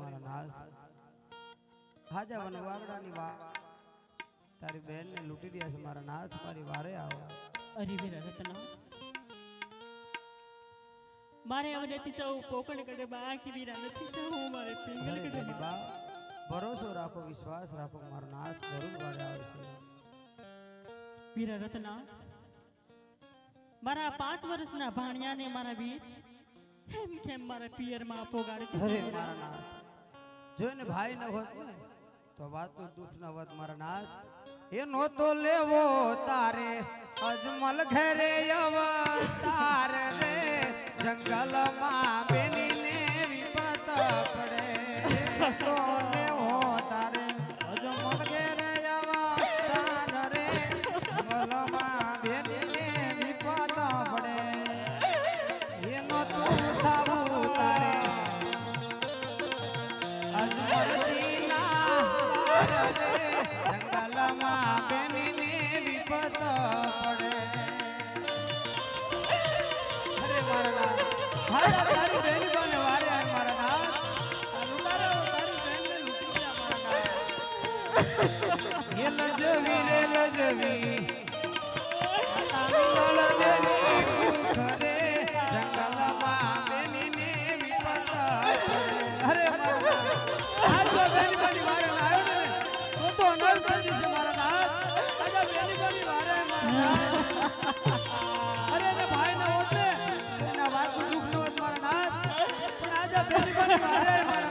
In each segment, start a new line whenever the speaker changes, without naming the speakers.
મારા નાસ હાજા વન વાગડાની વા તારી બેન ને લૂટી રહ્યા છે મારા નાસ મારી વારે આવો.
અરે વીરા રત્ના મારે હવે નથી જવું કોકણ કડે બાકી વીરા નથી જવું મારે પિંગલ કડે
બા ભરોસો રાખો વિશ્વાસ રાખો મારો નાસ જરૂર વારે આવશે.
વીરા રત્ન મારા પાંચ વર્ષના ભાણિયાને મારા વીર એમ કેમ મારા પિયરમાં પોગાડી
અરે મારા નાથ. જોઈને ભાઈ ન હોત ને, તો વાતનું દુઃખ ન હોત, મારા નાથ. એનો તો લેવો તારે, અજમલ ઘરે અવતાર રે. જંગલમાં બેનીને વિપત પડે. જશે મારા નાથ આજા બની વારે મારા મારા.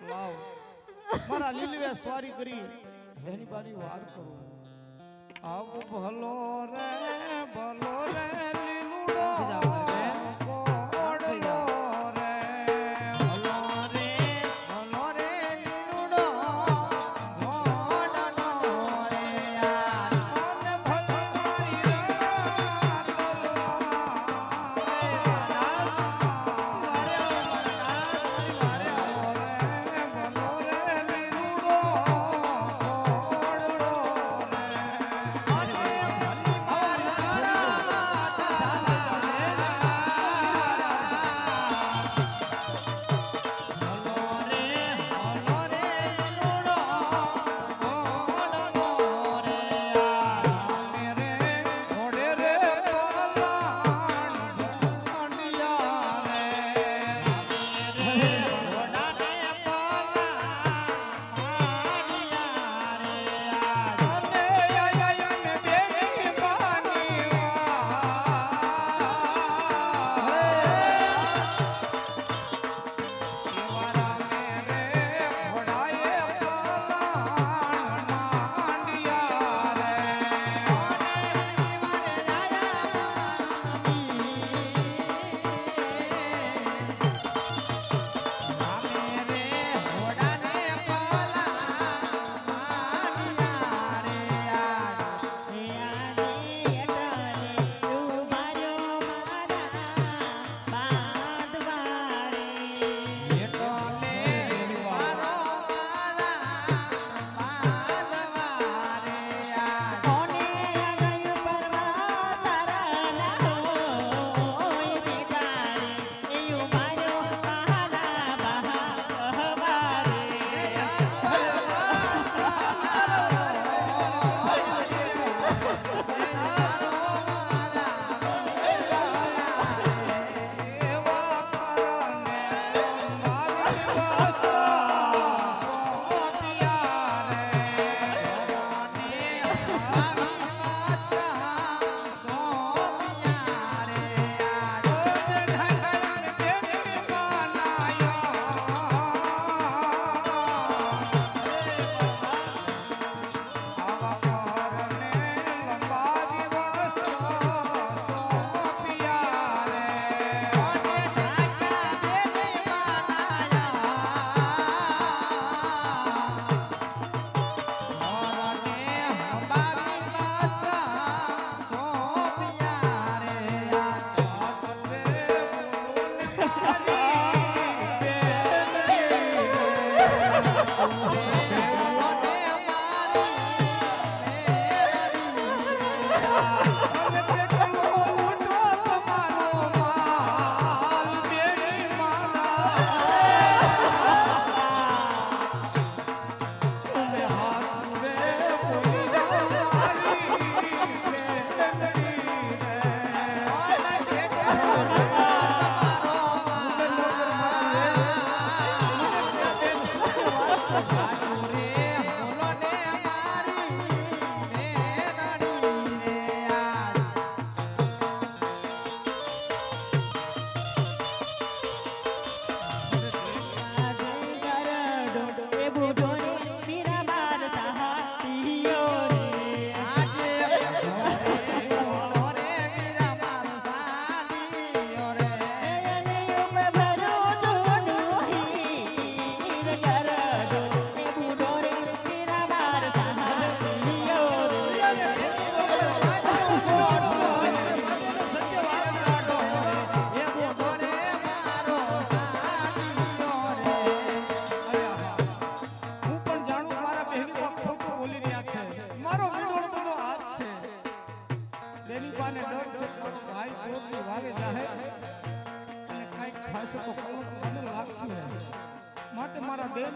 લાવ મારા લીલવે સ્વારી કરી એની બારી વાર કરું. આવ ભલો રે ભલો રે.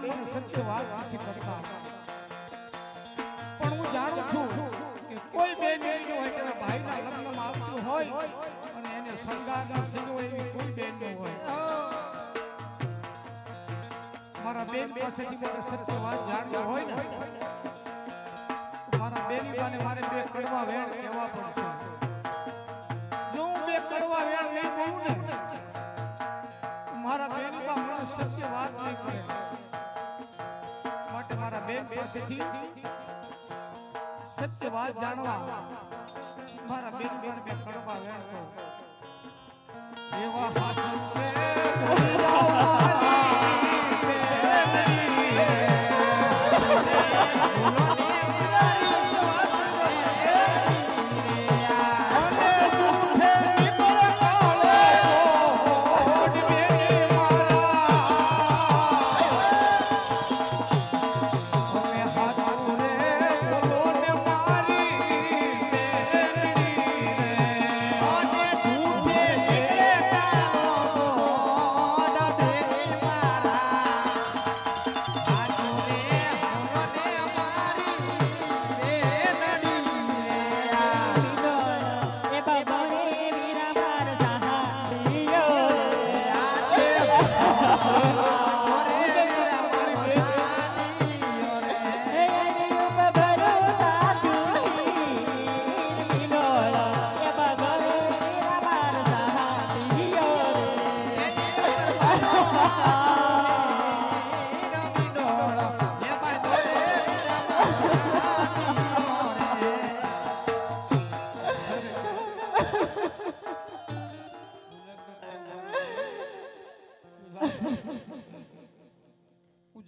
બેન સત્ય વાત કરતા. પણ હું જાણું છું કે કોઈ બેન એવી હોય કે ભાઈના લગ્નમાં આવતું હોય અને એને સંગાગા સિંહ એવી કોઈ બેન હોય. મારા બેન પાસેથી મારે સત્ય વાત હોય ને, મારા બેની બાને મારે બે કડવા વેણ કહેવા પડશે. જો હું બે કડવા વેણ નહીં બોલું ને, મારા બેની બા મને સત્ય વાત નહીં કરે. બેન પાસેથી સત્ય વાત જાણવા મારા બેન બેન હાથ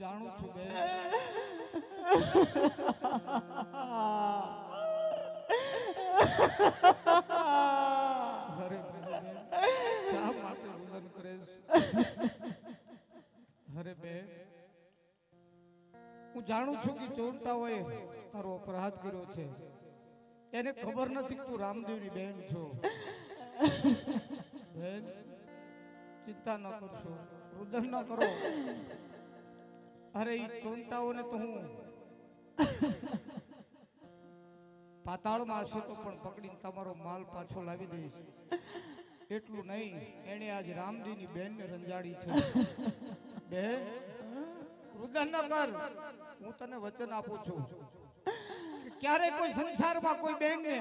જાણું છું બે છે? અરે હું જાણું છું કે ચોંટાઓએ તારો અપરાધ કર્યો છે. એને ખબર નથી કે તું રામદેવની બેન છો. ચિંતા ન કરશો. રુદન ન કરો. અરે ઈ ચોંટાઓને તો હું. પાતાળમાં હશે તો પણ પકડીને તમારો માલ પાછો લાવી દઈશ. એટલું નહીં એણે આજ રામજીની બેનને રંજાડી છે. બેન રુદન ન કર. હું તને વચન આપું છું ક્યારે કોઈ સંસારમાં કોઈ બેનને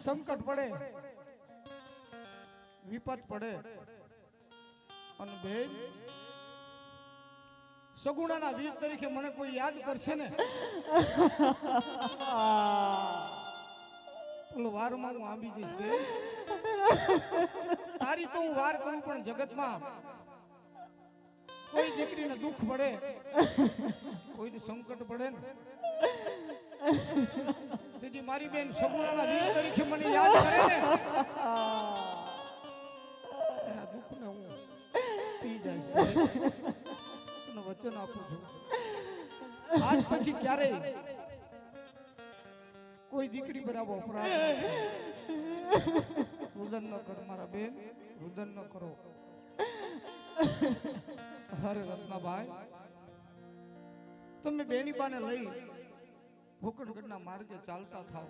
સંકટ પડે વિપત પડે. અને બેન સગુણાના વીર તરીકે મને કોઈ યાદ કરશે ને? પેલો વારમાં હું આંબી જઈશ બે. તારી તો હું વાર કરું પણ જગતમાં કોઈ દીકરીને દુઃખ પડે, કોઈને સંકટ પડે ને? તેથી મારી બેન સગુણાના વીર તરીકે મને યાદ કરે ને? એના દુઃખને હું પી. તને વચન આપું છું. આજ પછી ક્યારે કોઈ દીકરી બરાબર અપરાધ રુદન ન કરો મારા બેન, રુદન ન કરો. હરે રત્નાભાઈ તમે બેની બાને લઈ ભૂકણગઢના માર્ગે ચાલતા થાવ.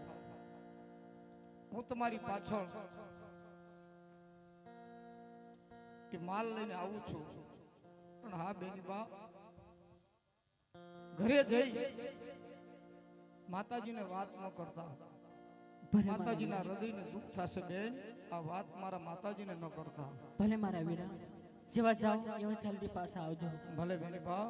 હું તમારી પાછળ કે માલ લઈને આવું છું. પણ હા, બેની બા ઘરે જઈ માતાજીને વાત ન કરતા.
ભલે
માતાજીના હૃદયને દુઃખ થશે બેન આ વાત મારા માતાજીને ન કરતા.
ભલે મારા વીરા. જેવા જાઓ એવા જલ્દી પાછા આવજો.
ભલે ભલે બા